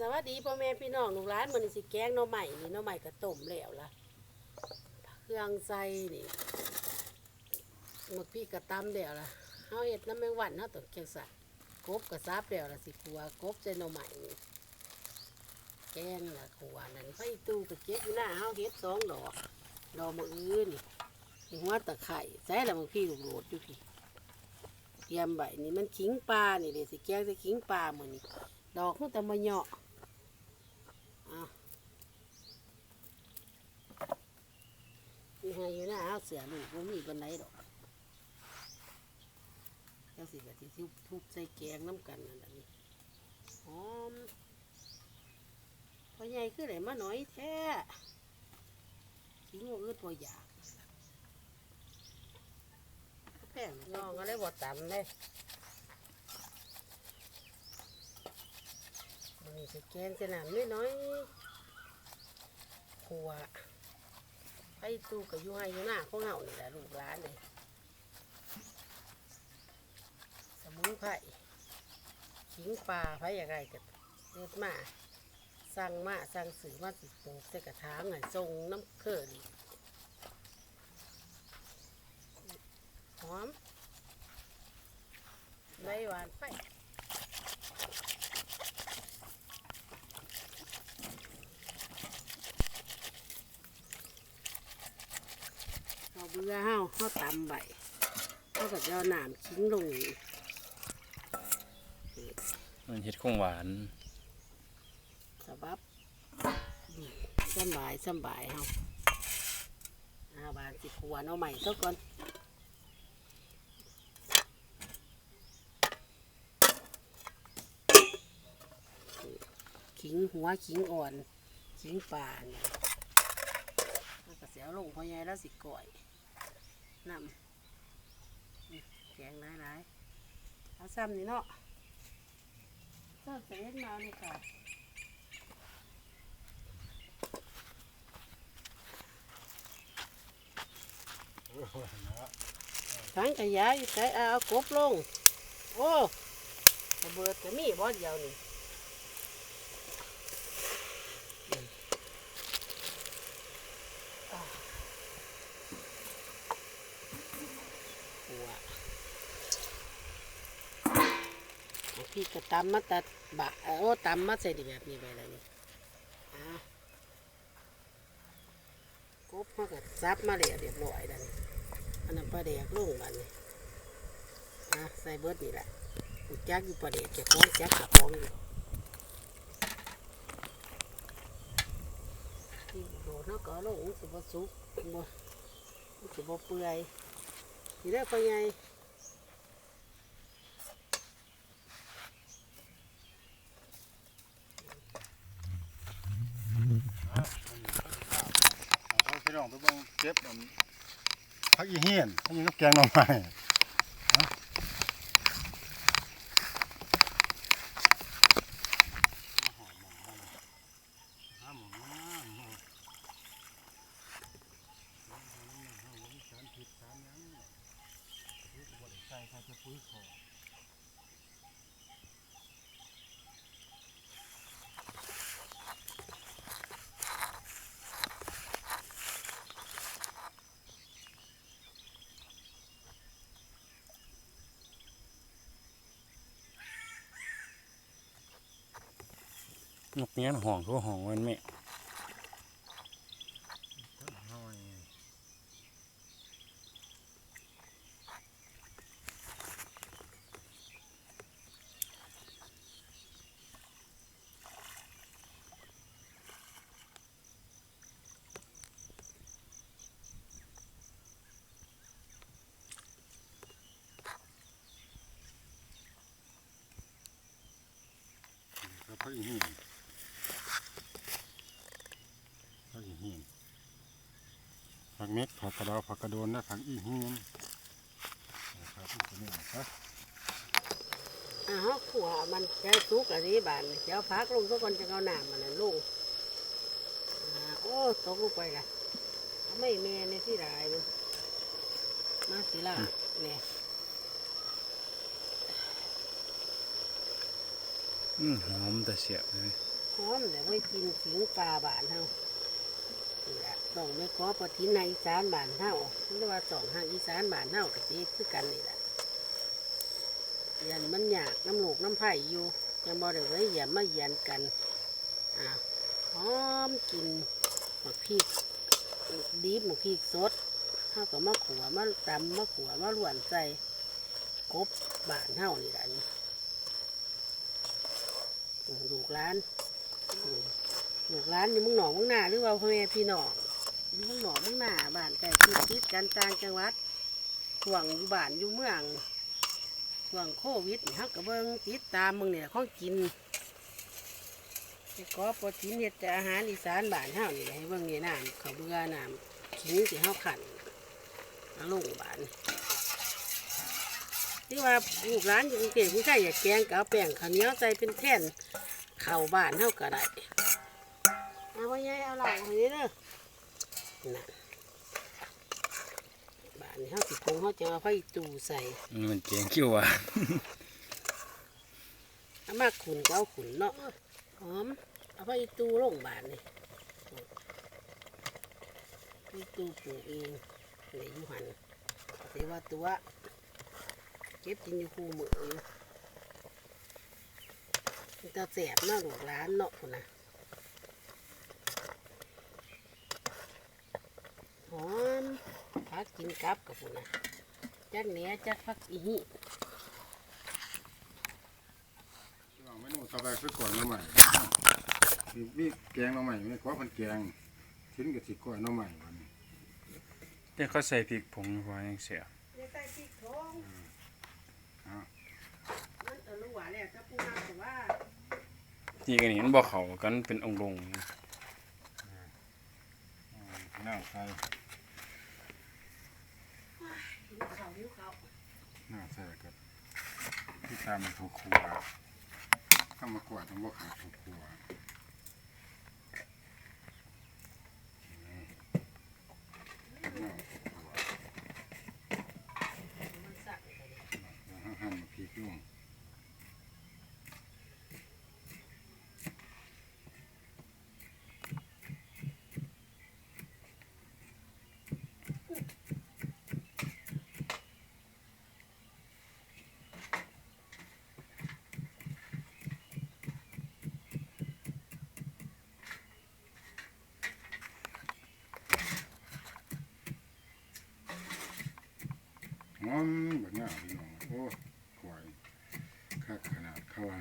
สวัสดีพ่อแม่พี่น้องลูกหลานมันสิแกงหน่อใหม่นี่หน่อใหม่ก็ต้มแล้วล่ะเครื่องใส่นี่หมดพี่กระตำแล้วล่ะเฮาเฮ็ดน้ำแมงวันเฮาต้องเคียงสัตว์กบกระซับแล้วล่ะสิขัวกบใส่หน่อใหม่นี่แกงล่ะขัวนั่นไฟตู้ก็เก็บอยู่หน้าเฮาเฮ็ดสองดอกดอกมื้ออื่นนี่หัวตะไคร้ใส่ล้วบางพี่ลูกโหลดอยู่พี่เตรียมใบนี่มันขิงปลานี่เดี๋ยวสิแกงใส่ขิงปลามื้อนี้ ดอกมันแต่มาเหยาะอะมีให้อยู่นะเอาเสือลูกว่ามีกันไหนดอกเจ้าสิกะที่ทุบทุบใส่แกงน้ำกันนั่นแหละนี่หอมพอใหญ่ขึ้นไหนมาหน่อยแท้ทิ้งว่าอืดพออยากแพงน้องก็เลยบดต่ำเลย มันนี่ จะแกงจะหนามน้อยๆขัวไอ้ตู้กับยูไฮยูหน้าของเฮานี่แหละลูกหลานเลยสมุนไพรขิงปลาไผอย่างไรกับเลือดมาสั่งมาสั่งสื่อมาติดปลูกใส่กระถางหน่อยทรงน้ำเกลือดีหอมใบหวานไป เราเบื่อเฮาเฮาตำใบเฮาก็จะเอาน้ำทิ้งลงนี่มันเฮ็ดของหวานสบับนี่สำบายสำบายเฮาอาบานสิขวานเอาใหม่ซะก่อนขิงหัวขิงอ่อนขิงป่าเนี่ยแล้วก็เสียลงพอใหญ่แล้วสิก่อย น้ำนี่แกงหลายๆเอาซ้ำนี่เนาะเจ้าเสียนมาเลยค่ะทั้งขยะอยู่ใส่เอากบลง โอ้ระเบิดก็มีบ่เดียวนี่อืมอ่าหัว เอาพี่ก็ตำมาตัดบะเออโอ้ตำมาใส่ดีแบบนี้ไปแล้วนี่กบเขาก็ซับมาเรียเรียบร้อยแล้วนี่อันนั้นปลาแดกลงบันนี่อะใส่เบิร์ดนี่แหละกูจักอยู่ปลาแดกเจะคล้าของจักกับของอยู่ที่โดดเขาก็เอาลงสิบ่สุกบ่มันสิบ่เปื่อยนี่ได้อพ่อใหญ่ เอาพี่น้องไป เก็บอันผักอีเฮียนอันนี้ก็แกงหน่อไม้นะหาหมองมาหาหมองมามีสารพิษสารหยังปุ๋ยก็บ่ได้ใส่ใส่แต่ปุ๋ยขอ นกเนี้ยห้องคือห้องมันแม่ต้นห้อย แล้วผักอีเฮียนผักอีเฮียน ผักเม็ดผักกระดาวผักกระโดนและผักอีเฮียนนะครับตัวนี้นะครับอ้าวขัวมันใช้สุกอันนี้บานเดี๋ยวพักลงซะก่อนจะเอาน้ำมันนั่นลงอ่าโอ้ตกลงไปละเอาไม่แม่ในที่ไรเลยมาสิล่ะเนี่ยอืมหอมแต่เสียบเลยอมเดี๋ยวไว้กินขิงปลาบานเฮา นี่แหละต้องไม่ขอปฏินในอีสานบานเฮาหรือว่าสองห้างอีสานบานเฮาก็สิคือกันนี่แหละยันมันอยากน้ำลูกน้ำไผ่อยู่ยังบ่ได้ไว้อย่ามาเยียนกันอ่าหอมกินหมักพริกดีบหมักพริกสดเฮาก็มาขัวมาตำมาขัวมาล้วนใส่กบบานเฮานี่แหละนี่ลูกร้านอืมลูกร้านนี่มึงหนองมึงหน้าหรือว่าพ่อแม่พี่น้อง อยู่มึงหนองมึงหน้าบ้านใกล้ชิดชิดกันต่างจังหวัดห่วงอยู่บ้านอยู่เมืองห่วงโควิดฮักกระเบิงติดตามมึงเนี่ยข้องกินไปขอโปรตีนเห็ดแต่อาหารอีสานบ้านเฮานี่ให้เบิ่งนี่น้ำเขาวเบื่อน้ำขิงที่เฮาขันเอาลงบ้านที่ว่าลูกร้านอยู่กรุงเทพมึงใช่อยากแกงกเอาแป้งข้าวเหนียวใส่เป็นแท่นเข้าบ้านเท่าก็ได้เอาไว้ยายเอาหล่าอันนี้เด้อะ บ้านนี้เฮาสิปรุงเฮาจะเอาไฟตู้ใส่มันเจียงคิ้วอะเอามาขุนก็เอาขุนเนาะหอมเอาไฟตู้ลงบ้านนี่ไฟตู้ปลูกเองในอยู่หันแต่ว่าตัวเก็บกินอยู่คู่มืออยู่มันจะแสบเนาะลูกร้านเนาะพุ่นนะ หอมพักกินกับกับพุ่นนะจักเหนียจักพักอีหิลองเมนูต่อไปคือก่อยหน้ำใหม่มีแกงหน้ำใหม่ไม่ขอพันแกงชิ้นกับสิก่อยหน้ำใหม่วันนี้แต่เขาใส่พริกผงพอยังเสียใส่พริกทงอ้าวมันเออลูกหวานเนี่ยถ้าปูนาแต่ว่านี่กันนี่มันบ่เข้ากันเป็นองค์ลงน้าใส่ หิวเขาหิวเขา น้าใส่กับที่ตามมันถูกครัวข้ามมากวาดต้องบอกขาดถูกครัวเห็นไหมสั่งไปเลย แล้วหั่นมาพริกลง หอม แบบนี้พี่น้องโอ้กล้วยคักขนาดเข้าว่า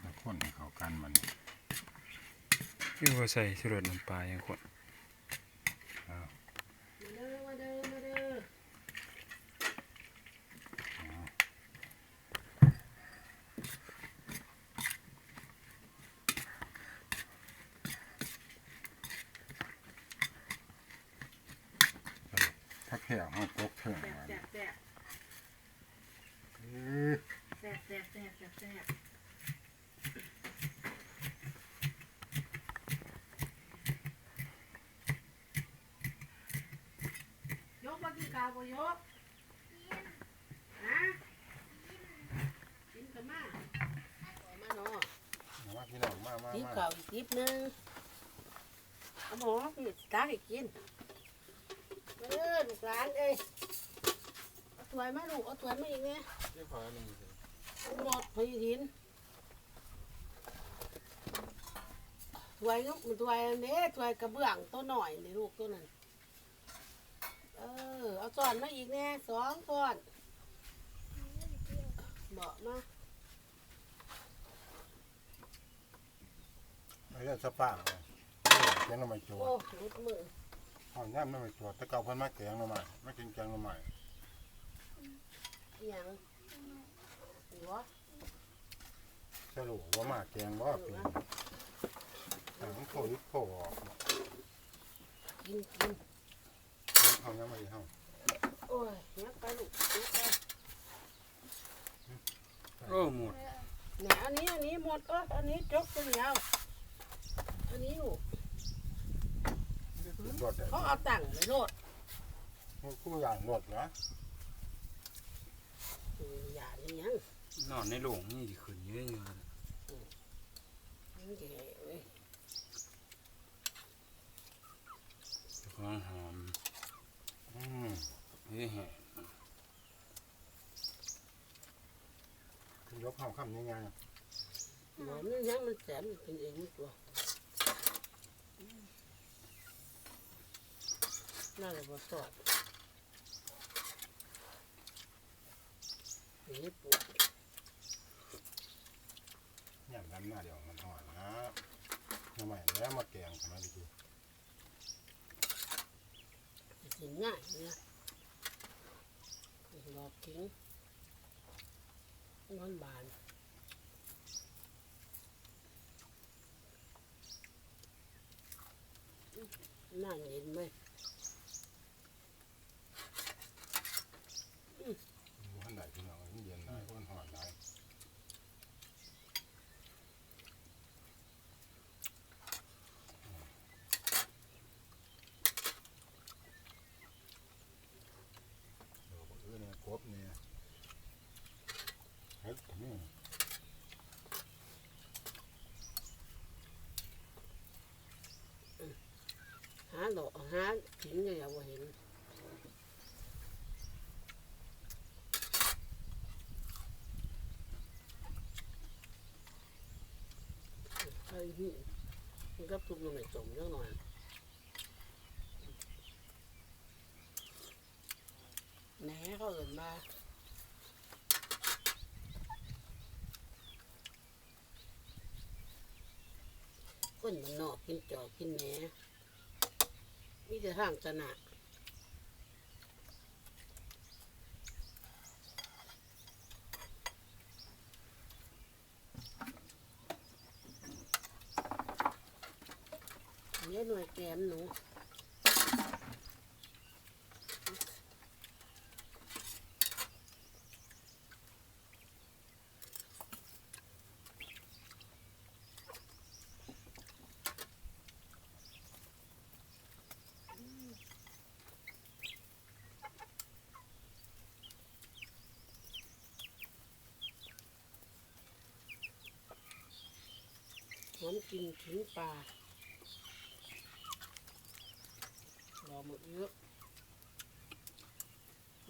แล้วคนให้เข้ากันมันคือว่าใส่สุรสน้ำปลาอย่างคน อ้าว มาเด้อมาเด้อมาเด้อ ถ้าแผ่วเอาปกเถิงแซ่บมันแซ่บแซ่บเออแซ่บแซ่บแซ่บแซ่บแซ่บยกมากินข้าวบ่ยกนะกินกันมามาเนาะมามาพี่น้องมามาทิปมาเก่าอีกทิปหนึงเอาหมอพี่ตาให้กิน เออลูกหลานเอ้ยเอาถ้วยมาลูกเอาถ้วยมาอีกเนี่ยเอาหมดพอยินถ้วยก็มันถ้วยอันนี้ถ้วยกระเบื้องตัวหน่อยนี่ลูกตัวนั้นเออเอาจอนมาอีกเนี่ยสองก้อนบอกมาไอ้เรื่องสปาเลยแกงหน่อไม้จัวโอ้รุดมือ หอมย่ำหน่อไม้จัวแต่เก่าเพิ่นมาแกงหน่อไม้มากินแกงหน่อไม้อหย่างหัวสรุปว่ามาแกงบ่ปีหนังโผล่โผล่ออกกินกินเฮายังไม่เฮาโอ้ยเนี้ยไปลูกเนี้ยไปโอ้หมดเนี่ยอันนี้อันนี้หมดก็อันนี้จกตัวเดียวอันนี้ลูก รถได้เขาเอาตังค์เลยโลดมันกูอย่างรถนะอืมอย่านี่ยังนอนในโรงนี่สิขึ้นเยอะอยู่มันแก่เว้ยความหอมอืมนี่แหะยกข้าวคำยังไงหอมนี่ยังมันแสบมันกินเองมันตัว น่าจะบ่สอดนี่ปวดเนี่ยน้ำหน้าเดียวมันหอนนะยังไมแล้วมาแกงทำไมดีกินง่ายเนี่ยหลอกทิ้งนอนบานนั่งเย็นไหมหันไหนพี่น้องมันเย็นได้อ้วนหอนได้เดี๋ยวบอกเออเนี่ยครบเนี่ยเฮ้ยนี่ หาดอกหาทิ้งก็อย่าว่าเห็นไอ้นี่มันก็ทุบลงในจมเรื่องหน่อยแหน่เขาเอินมาคนมันนอกกินจอกกินแหน่ มีแต่ทางชนะเนนี้หน่วยแกมหนู กินถึงปลารอหมดเยอะ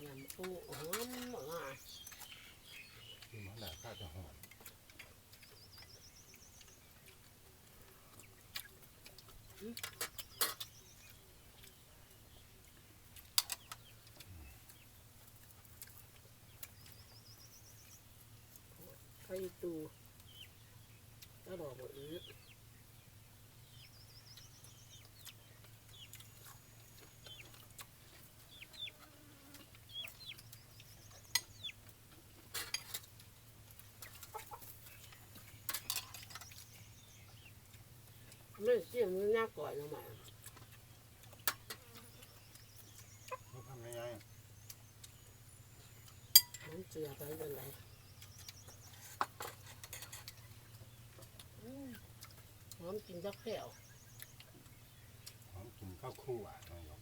ยำปูหอมอะที่มันไหนข้าจะหอนไข่ตูแล้วรอหมดเยอะ ไม่เสียงมันน่าก่อยลงมานี่ทำยังไงมันเจือไปเป็นไรหอมกินจักแผ่วหอมกินข้าวคั่วน้องยก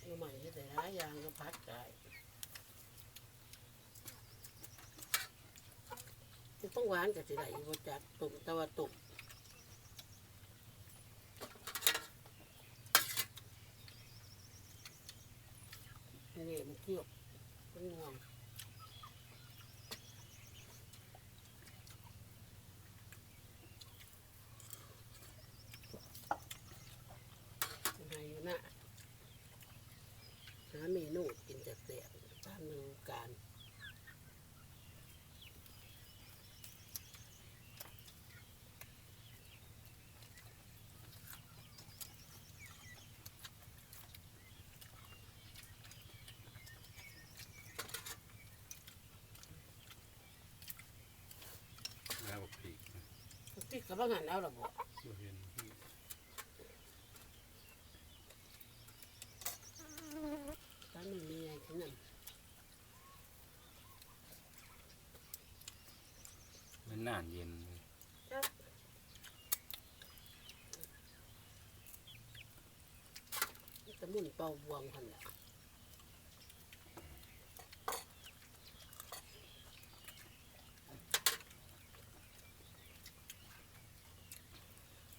เอาใหม่ให้แต่ร้ายอยางก็พัดได้ มันต้องหวานกับสิไหนบ่จากตุ่มตะวันตกนี่มันเกี่ยวมันงวงมันให้อยู่นะหาเมนูกินจากเสียตามฤดูกาล แล้วก็พริก ที่ กับว่างันเอาละบ่บ่เห็นตอนนี้มีอะไรที่นั่นมันนานเย็นเลยตะมุนเป่าบวงพันละ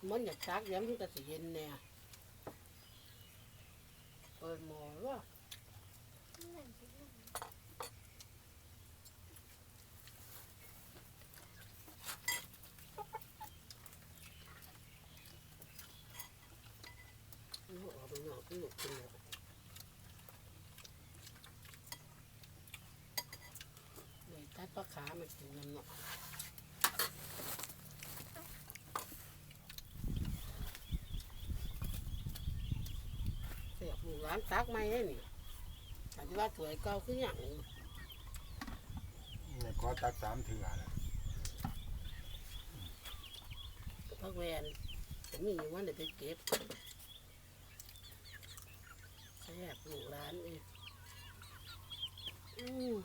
มันอยากซักเย้ำที่กระสีเย็นเนี่ยเปิดหมอว่าลูกเอาไปนอกลูกกินเลยเลยตัดปลาขามากินน้ำเนาะ เสียบลูกร้านตักไม่ได้นี่อาจจะว่าถวยเก่าคืออย่างเนี่ยขอตักสามเถื่อเลยพักแวนจะมีอยู่ว่าเดี๋ยวไปเก็บแซ่บลูกร้านเองอืม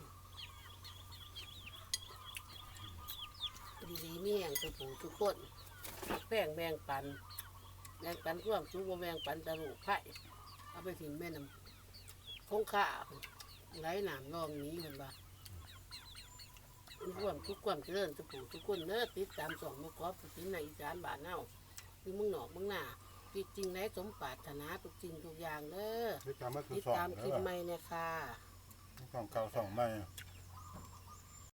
ดีๆมีแห่งตัวผูทุกคนแบ่งแบ่งปันแบ่งปันร่วมทุกว่าแบ่งปันตะลูกไผ่ เอาไปถึงแม่น้ำคงค่าไหลหนามรองนี้เห็นปะร่วมทุกความเจริญสุขทุกคนเน้อติดตามสองมกอบที่ในอีสานบ้านเน่าคือมึงหนอกมึงหน้าติดจริงไรสมปรารถนาทุกจริงทุกอย่างเด้อติดตามมาคือติดสองตามคลิปเด้อใหม่เนี่ยค่ะสองเก่าสองใหม่ค